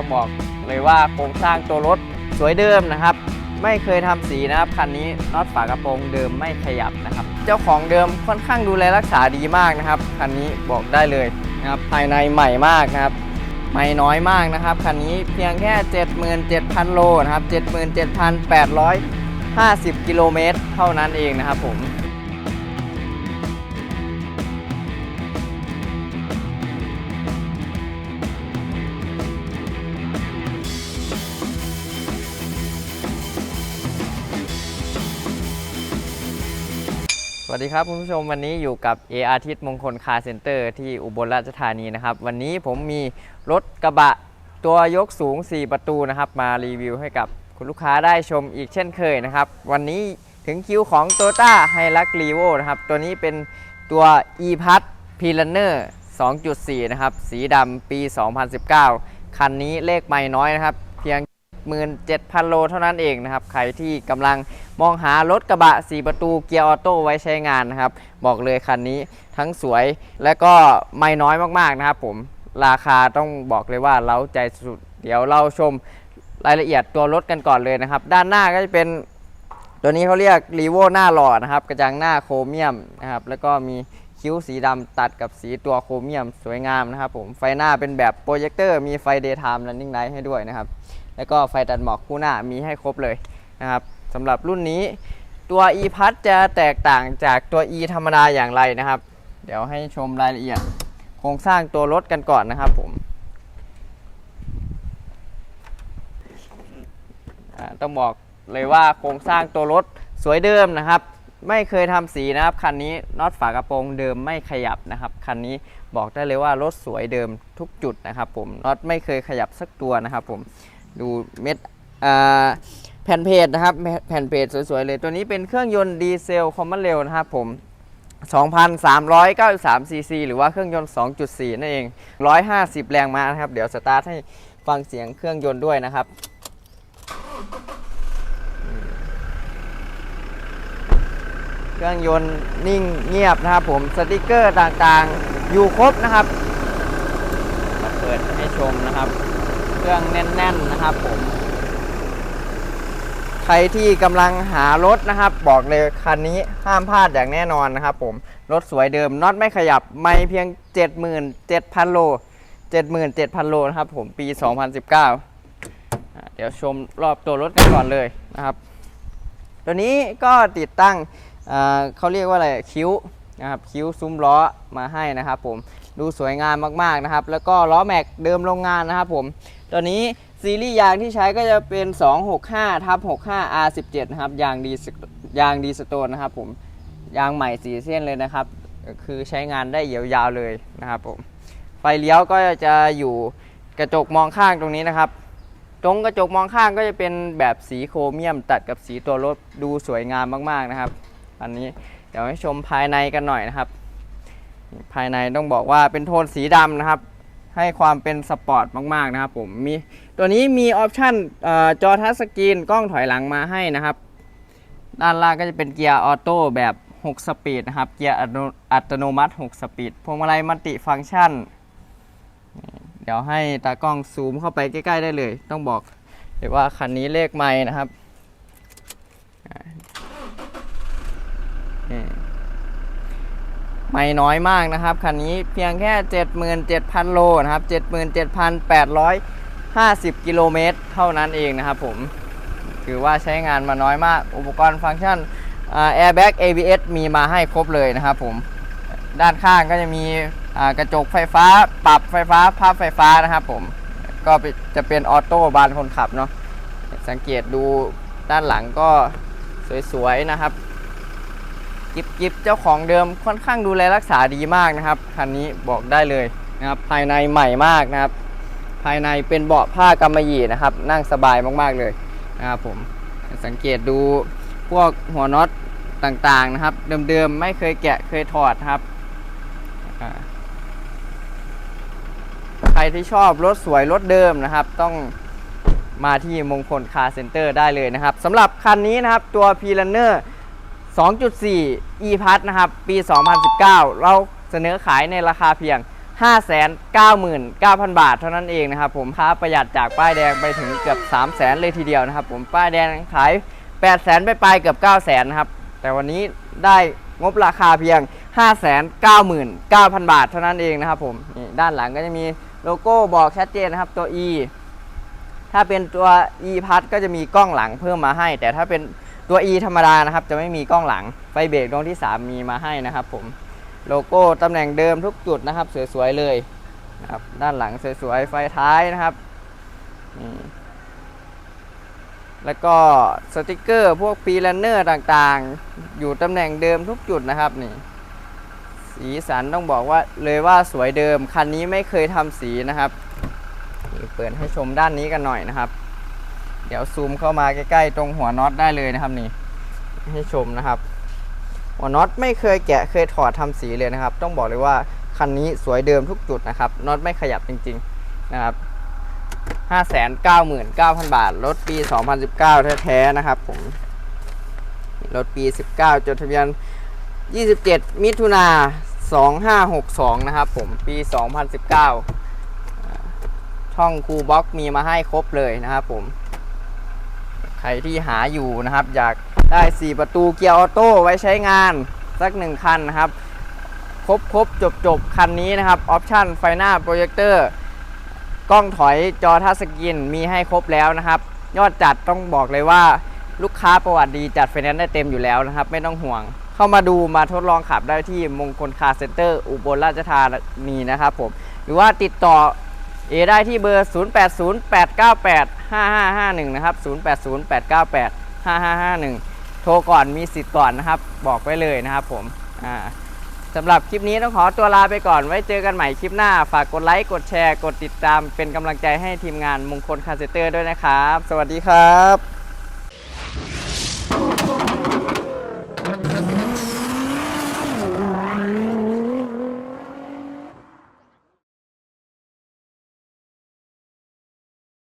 ต้องบอกเลยว่าโครงสร้างตัวรถสวยเดิมนะครับ ไม่เคยทำสีนะครับคันนี้น็อตฝากระโปรงเดิมไม่ขยับนะครับ เจ้าของเดิมค่อนข้างดูแลรักษาดีมากนะครับคันนี้บอกได้เลยนะครับภายในใหม่มากนะครับไม่น้อยมากนะครับคันนี้เพียงแค่ 77,000 โลนะครับ 77,850 กิโลเมตรเท่านั้นเองนะครับผม วัสดีครับคุณผู้ชมวันนี้อยู่กับ a อาทิตย์มงคลคาร์เซ็นเตอร์ที่อุบลราชธานีนะครับ วันนี้ผมมีรถกระบะตัวยกสูง 4 ประตูนะครับ มารีวิวให้กับคุณลูกค้าได้ชมอีกเช่นเคยนะครับ วันนี้ถึงคิวของ t o y o t a h i l u x r e v o นะครับ ตัวนี้เป็นตัว e p a s p l a n n e r 2.4 นะครับ สีดำปี 2019 คันนี้เลขไม่น้อยนะครับ เพียง 17,000 โลเท่านั้นเองนะครับ ใครที่กำลังมองหารถกระบะ 4 ประตูเกียร์ออโต้ไว้ใช้งานนะครับ บอกเลยคันนี้ทั้งสวยและก็ไม่น้อยมากๆนะครับผมราคาต้องบอกเลยว่าเล้าใจสุด เดี๋ยวเราชมรายละเอียดตัวรถกันก่อนเลยนะครับ ด้านหน้าก็จะเป็นตัวนี้เขาเรียกรีโวหน้าหล่อนะครับ กระจังหน้าโครเมียมนะครับ แล้วก็มีคิ้วสีดำตัดกับสีตัวโครเมียมสวยงามนะครับผมไฟหน้าเป็นแบบโปรเจคเตอร์มีไฟ daytime running light ให้ด้วยนะครับ แล้วก็ไฟตัดหมอกคู่หน้ามีให้ครบเลยนะครับสำหรับรุ่นนี้ตัว e p a s จะแตกต่างจากตัว e ธรรมดาอย่างไรนะครับ เดี๋ยวให้ชมรายละเอียดโครงสร้างตัวรถกันก่อนนะครับผมต้องบอกเลยว่าโครงสร้างตัวรถสวยเดิมนะครับ ไม่เคยทำสีนะครับคันนี้น็อตฝากระโปรงเดิมไม่ขยับนะครับคันนี้บอกได้เลยว่ารถสวยเดิมทุกจุดนะครับผมน็อตไม่เคยขยับสักตัวนะครับผม ดูเม็ดแผ่นเพจนะครับแผ่นเพจสวยๆเลย ตัวนี้เป็นเครื่องยนต์ดีเซลคอมมอนเรลนะครับผม2,393ซีซีหรือว่าเครื่องยนต์ 2.4 นั่นเอง 150 แรงม้านะครับ เดี๋ยวสตาร์ทให้ฟังเสียงเครื่องยนต์ด้วยนะครับเครื่องยนต์นิ่งเงียบนะครับผมสติกเกอร์ต่างๆ อยู่ครบนะครับมาเปิดให้ชมนะครับ เครื่องแน่น ๆนะครับผม ใครที่กำลังหารถนะครับ บอกเลยคันนี้ห้ามพลาดอย่างแน่นอนนะครับผม รถสวยเดิมน็อตไม่ขยับ ไม่เพียง 77,000 โล 77,000 โลนะครับผมปี 2019 เดี๋ยวชมรอบตัวรถกันก่อนเลยนะครับ ตัวนี้ก็ติดตั้งเขาเรียกว่าอะไรคิ้วนะครับคิ้วซุ้มล้อมาให้นะครับผม ดูสวยงามมากๆนะครับ แล้วก็ล้อแม็กเดิมโรงงานนะครับผมตัวนี้ซีรีส์ยางที่ใช้ก็จะเป็น 265ทับ65 R17 นะครับยางดีสยางดีสโตนนะครับผมยางใหม่สีเส้นเลยนะครับ คือใช้งานได้ยาวๆเลยนะครับผมไฟเลี้ยวก็จะอยู่กระจกมองข้างตรงนี้นะครับ ตรงกระจกมองข้างก็จะเป็นแบบสีโครเมียมตัดกับสีตัวรถดูสวยงามมากๆนะครับ อันนี้เดี๋ยวให้ชมภายในกันหน่อยนะครับ ภายในต้องบอกว่าเป็นโทนสีดำนะครับ ให้ความเป็นสปอร์ตมากๆนะครับผมมีตัวนี้มีออปชันจอทัชสกรีนกล้องถอยหลังมาให้นะครับ ด้านล่างก็จะเป็นเกียร์ออโต้แบบ 6 สปีดนะครับ เกียร์อัตโนอัตโนมัติ 6 สปีดพวงมาลัยมัลติฟังก์ชัน เดี๋ยวให้ตากล้องซูมเข้าไปใกล้ ๆ ได้เลย ต้องบอกเลยว่าคันนี้เลขไม่นะครับอ่านี่ ไม่น้อยมากนะครับคันนี้เพียงแค่ 77,000 โลนะครับ 77,850 กิโลเมตรเท่านั้นเองนะครับผมถือว่าใช้งานมาน้อยมาก อุปกรณ์ฟังก์ชันแอร์แบ็ก ABS มีมาให้ครบเลยนะครับผมด้านข้างก็จะมีกระจกไฟฟ้า ปรับไฟฟ้าพับไฟฟ้านะครับผมก็จะเป็นออโต้บานคนขับเนาะสังเกตดูด้านหลังก็สวยๆนะครับ กิบกิบเจ้าของเดิมค่อนข้างดูแลรักษาดีมากนะครับคันนี้บอกได้เลยนะครับภายในใหม่มากนะครับ ภายในเป็นเบาะผ้ากำมะหยี่นะครับ นั่งสบายมากๆเลยนะครับผมสังเกตดูพวกหัวน็อตต่างๆนะครับ เดิมๆไม่เคยแกะเคยถอดครับใครที่ชอบรถสวยรถเดิมนะครับ ต้องมาที่มงคลคาร์เซ็นเตอร์ได้เลยนะครับสำหรับคันนี้นะครับตัว p l a n n e r 2.4 e p a s นะครับ ปี 2019 เราเสนอขายในราคาเพียง 599,000 บาทเท่านั้นเองนะครับผมค้าประหยัดจากป้ายแดงไปถึงเกือบ 3 0 0แสนเลยทีเดียวนะครับผมป้ายแดงขาย 8 0 0แสนไปปลายๆเกือบ 9 0 0แสนนะครับ แต่วันนี้ได้งบราคาเพียง 599,000 บาทเท่านั้นเองนะครับผมนี่ด้านหลังก็จะมีโลโก้บอกชัดเจนนะครับตัว E ถ้าเป็นตัว e พัดก็จะมีกล้องหลังเพิ่มมาให้ แต่ถ้าเป็น ตัว e ธรรมดานะครับ จะไม่มีกล้องหลัง ไฟเบรกดวงที่ 3 มีมาให้นะครับผม โลโก้ตำแหน่งเดิมทุกจุดนะครับ สวยๆเลยนะครับด้านหลังสวยๆ ไฟท้ายนะครับ แล้วก็สติกเกอร์พวกปีแลนเนอร์ต่างๆ อยู่ตำแหน่งเดิมทุกจุดนะครับนี่สีสันต้องบอกว่าเลยว่าสวยเดิม คันนี้ไม่เคยทำสีนะครับ เปิดให้ชมด้านนี้กันหน่อยนะครับ เดี๋ยวซูมเข้ามาใกล้ๆ ตรงหัวน็อตได้เลยนะครับนี่ ให้ชมนะครับ หัวน็อตไม่เคยแกะเคยถอดทำสีเลยนะครับ ต้องบอกเลยว่าคันนี้สวยเดิมทุกจุดนะครับน็อตไม่ขยับจริง ๆนะครับ599,000 บาท รถปี 2019 แท้ๆนะครับผม รถปี 19 จดทะเบียน 27 มิถุนา2562 นะครับผม ปี 2019 ช่องคูบ็อกมีมาให้ครบเลยนะครับผม ใครที่หาอยู่นะครับ อยากได้ 4 ประตูเกียร์ออโต้ไว้ใช้งานสักหนึ่งคันนะครับ ครบครบจบจบคันนี้นะครับออปชั่นไฟหน้าโปรเจคเตอร์กล้องถอยจอทัชสกรีนมีให้ครบแล้วนะครับ ยอดจัดต้องบอกเลยว่าลูกค้าประวัติดีจัดไฟแนนซ์ได้เต็มอยู่แล้วนะครับ ไม่ต้องห่วง เข้ามาดูมาทดลองขับได้ที่มงคลคาร์เซ็นเตอร์อุบลราชธานีนะครับผม หรือว่าติดต่อ เอได้ที่เบอร์ 0808985551 นะครับ 0808985551 โทรก่อนมีสิทธิ์ก่อนนะครับ บอกไว้เลยนะครับผมอ่าสำหรับคลิปนี้ต้องขอตัวลาไปก่อน ไว้เจอกันใหม่คลิปหน้า ฝากกดไลค์ กดแชร์ กดติดตาม เป็นกำลังใจให้ทีมงานมงคลคาเซเตอร์ด้วยนะครับ สวัสดีครับ